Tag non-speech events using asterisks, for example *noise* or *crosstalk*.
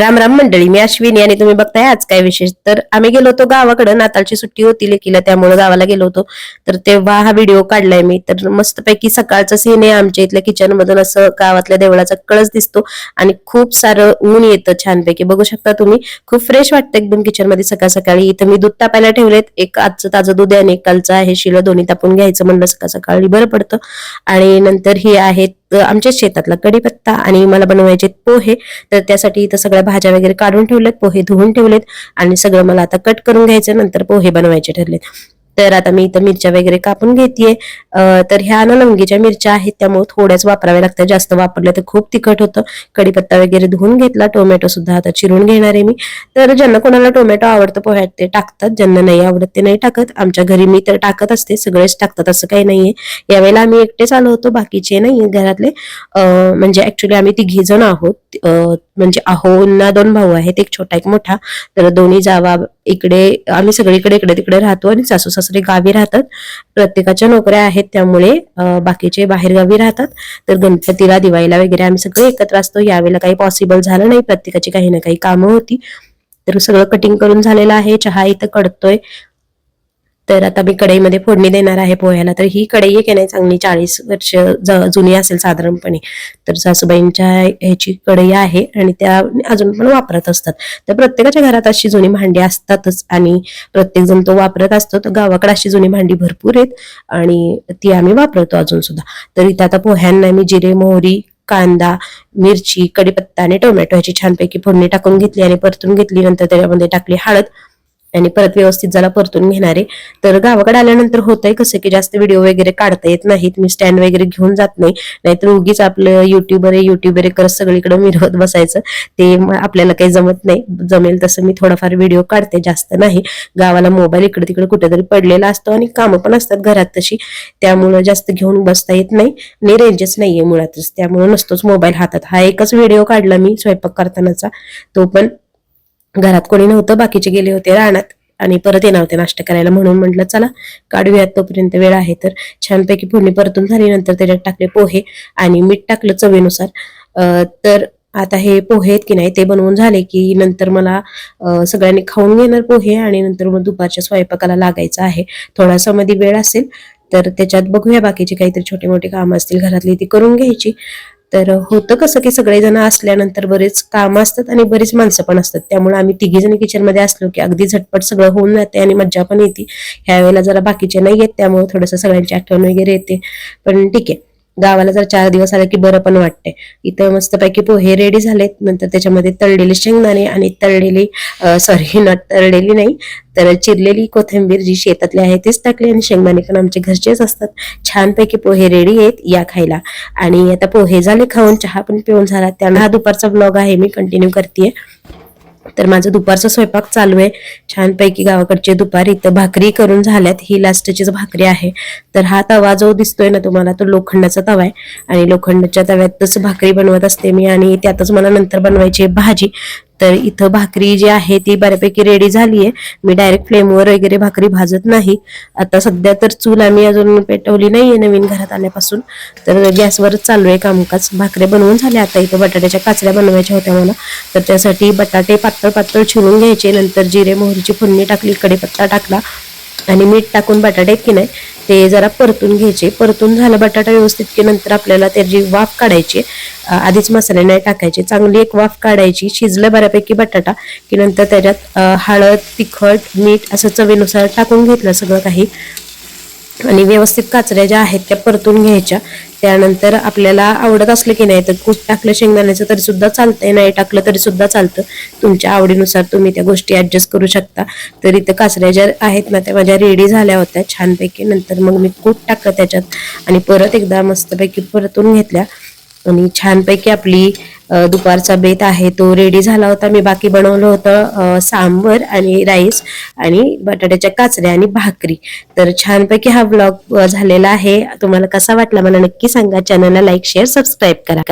राम राम मंडळी मी अश्विनी आणि तुम्ही बघताय आज काय विशेष? तर आम्ही गेलो होतो गावाकडे नाताळची सुट्टी होती लेकीला त्यामुळे गावाला गेलो होतो. तर तेव्हा हा व्हिडिओ काढलाय मी. तर मस्तपैकी सकाळचा सीन आहे आमच्या इथल्या किचन मधून असं गावातल्या देवळाचा कळस दिसतो आणि खूप सारं ऊन येतं छानपैकी. बघू शकता तुम्ही खूप फ्रेश वाटतं एकदम किचनमध्ये सकाळ सकाळी. इथं मी दूध तापायला ठेवलेत. एक आजचं ताजं दूध आहे आणि एक कालचं आहे. शिलं दोन्ही तापून घ्यायचं म्हणलं सकाळ सकाळी. बरं पडतं. आणि नंतर ही आहेत आमच्या शेतातला कढीपत्ता. आणि मला बनवायचे पोहे. तर त्यासाठी इथं सगळ्या भाज्या वगैरे काढून ठेवलेत पोहे धुवून ठेवलेत. आणि सगळं मला आता कट करून घ्यायचं नंतर पोहे बनवायचे ठरलेत. तर आता मी इथं मिरच्या वगैरे कापून घेतेय. तर ह्या ना लवंगीच्या मिरच्या आहेत त्यामुळे थोड्याच वापराव्या लागतात. जास्त वापरल्या तर खूप तिखट होतं. कढीपत्ता वगैरे धुवून घेतला टोमॅटो सुद्धा आता चिरून घेणार आहे मी. तर ज्यांना कोणाला टोमॅटो आवडतं पोह्यात ते टाकतात. ज्यांना नाही आवडत ते नाही टाकत. आमच्या घरी मी तर टाकत असते सगळेच टाकतात असं काही नाहीये. यावेळेला आम्ही एकटेच आलो होतो बाकीचे नाही घरातले. म्हणजे ऍक्च्युली आम्ही तिघी जण आहोत म्हणजे अहोंना दोन भाऊ आहेत एक छोटा एक मोठा. तर दोन्ही जावा इकडे आम्ही सगळीकडे इकडे तिकडे राहतो आणि सासू सासरे गावी राहतात. प्रत्येकाच्या नोकऱ्या आहेत त्यामुळे बाकीचे बाहेर गावी राहतात. तर गणपतीला दिवाळीला वगैरे आम्ही सगळे एकत्र असतो. यावेळेला काही पॉसिबल झालं नाही. प्रत्येकाची काही ना काही कामं होती. तर सगळं कटिंग करून झालेलं आहे. चहा इथं कडतोय. तर आता मी कढईमध्ये फोडणी देणार आहे पोह्याला. तर ही कढई आहे की नाही चांगली चाळीस वर्ष जुनी असेल साधारणपणे. तर सासूबाईंच्या ह्याची कढई आहे आणि त्या अजून पण वापरत असतात. तर प्रत्येकाच्या घरात अशी जुनी भांडी असतातच आणि प्रत्येक जण तो वापरत असतो. तर गावाकडे अशी जुनी भांडी भरपूर आहेत आणि ती आम्ही वापरतो अजून सुद्धा. तर इथे आता पोह्यांना मी जिरे मोहरी कांदा मिरची कढीपत्ता आणि टोमॅटो ह्याची छानपैकी फोडणी टाकून घेतली आणि परतून घेतली. नंतर त्याच्यामध्ये टाकली हळद. आणि परत व्यवस्थित जरा परतून घेणार. आहे तर गावाकडे आल्यानंतर होतंय कसं की जास्त व्हिडिओ वगैरे काढता येत नाहीत. मी स्टँड वगैरे घेऊन जात नाही. नाहीतर उगीच आपलं युट्यूबर आहे युट्यूबर आहे करत सगळीकडे मिरवत बसायचं. ते आपल्याला काही जमत नाही. जमेल तसं मी थोडाफार व्हिडिओ काढते. जास्त नाही. गावाला मोबाईल इकडे तिकडे कुठेतरी पडलेला असतो आणि कामं पण असतात घरात तशी. त्यामुळं जास्त घेऊन बसता येत नाही. आणि रेंजच नाहीये मुळातच. त्यामुळे नसतोच मोबाईल हातात. हा एकच व्हिडिओ काढला मी स्वयंपाक करतानाचा. तो पण घरात कोणी नव्हतं बाकीचे गेले होते रानात. आणि परत येणार होते नाश्ता करायला म्हणून म्हटलं चला काढूयात तोपर्यंत वेळ आहे. तर छानपैकी फोडणी परतून झाली नंतर त्याच्यात टाकले पोहे आणि मीठ टाकलं चवीनुसार. तर आता हे पोहे आहेत की नाही ते बनवून झाले की नंतर मला सगळ्यांनी खाऊन घेणार पोहे आणि नंतर मग दुपारच्या स्वयंपाकाला लागायचं आहे. थोडासा मध्ये वेळ असेल तर त्याच्यात बघूया बाकीचे काहीतरी छोटे मोठे कामं असतील घरातली ती करून घ्यायची. तर होतं कसं की सगळेजण असल्यानंतर बरेच काम असतात आणि बरीच माणसं पण असतात. त्यामुळे आम्ही तिघीजण किचनमध्ये किचनमध्ये असलो की अगदी झटपट सगळं होऊन जाते आणि मज्जा पण येते. ह्या वेळेला जरा बाकीचे नाही येत त्यामुळे थोडंसं सगळ्यांची आठवण वगैरे येते. पण ठीक आहे. गावाला जर चार दिवस आले की बरं पण वाटते इथं मस्तपैकी पोहे रेडी झालेत. नंतर त्याच्यामध्ये तळलेले शेंगदाणे आणि तळलेली सॉरी नट *laughs* तळलेली नाही तर चिरलेली कोथिंबीर जी शेतातली आहे तीच टाकली आणि शेंगदाणे पण आमचे घरचेच असतात. छानपैकी पोहे रेडी आहेत या खायला. आणि आता पोहे झाले खाऊन चहा पण पिऊन झाला. त्यामुळे हा दुपारचा ब्लॉग आहे मी कंटिन्यू करते तर माझा दुपारचा स्वयंपाक चालू आहे. छानपैकी गावाकडचे दुपार इथं भाकरी करून झाल्यात. ही लास्टचीच भाकरी आहे तर हा तवा जो दिसतोय ना तुम्हाला तो लोखंडाचा तवा आहे. आणि लोखंडाच्या तव्यातच भाकरी बनवत असते मी आणि त्यातच मला नंतर बनवायची आहे भाजी. तर इथं भाकरी जी आहे ती बऱ्यापैकी रेडी झाली आहे मी डायरेक्ट फ्लेमवर वगैरे भाकरी भाजत नाही. आता सध्या तर चूल आम्ही अजून पेटवली नाहीये नवीन घरात आल्यापासून. तर गॅसवरच चालू आहे कामकाज. भाकऱ्या बनवून झाल्या आता. इथं बटाट्याच्या काचऱ्या बनवायच्या होत्या मला. तर त्यासाठी बटाटे पातळ पातळ चिरून घ्यायचे. नंतर जिरे मोहरीची फोडणी टाकली कडेपत्ता टाकला आणि मीठ टाकून बटाटे आहेत की नाही ते जरा परतून घ्यायचे. परतून झालं बटाटा व्यवस्थित की नंतर आपल्याला त्याची वाफ काढायची. आधीच मसाले नाही टाकायचे. चांगली एक वाफ काढायची. शिजलं बऱ्यापैकी बटाटा की नंतर त्याच्यात हळद तिखट मीठ असं चवीनुसार टाकून घेतलं सगळं काही. आणि व्यवस्थित काचऱ्या ज्या आहेत त्या परतून घ्यायच्या. त्यानंतर आपल्याला आवडत असलं की नाही तर कूट टाकलं शेंगदाण्याचं तरी सुद्धा चालतंय नाही टाकलं तरी सुद्धा चालतं. तुमच्या आवडीनुसार तुम्ही त्या गोष्टी ऍडजस्ट करू शकता. तर इथं काचऱ्या ज्या आहेत ना त्या माझ्या रेडी झाल्या होत्या छानपैकी. नंतर मग मी कूट टाकलं त्याच्यात. आणि परत एकदा मस्तपैकी परतून घेतल्या. आणि छानपैकी आपली दुपारचा बेत आहे तो रेडी झाला होता. मी बाकी बनवलं होतं सांबर आणि राईस आणि बटाट्याच्या काचऱ्या आणि भाकरी. तर छानपैकी हा ब्लॉग झालेला आहे. तुम्हाला कसा वाटला मला नक्की सांगा. चॅनलला लाईक शेअर सबस्क्राईब करा.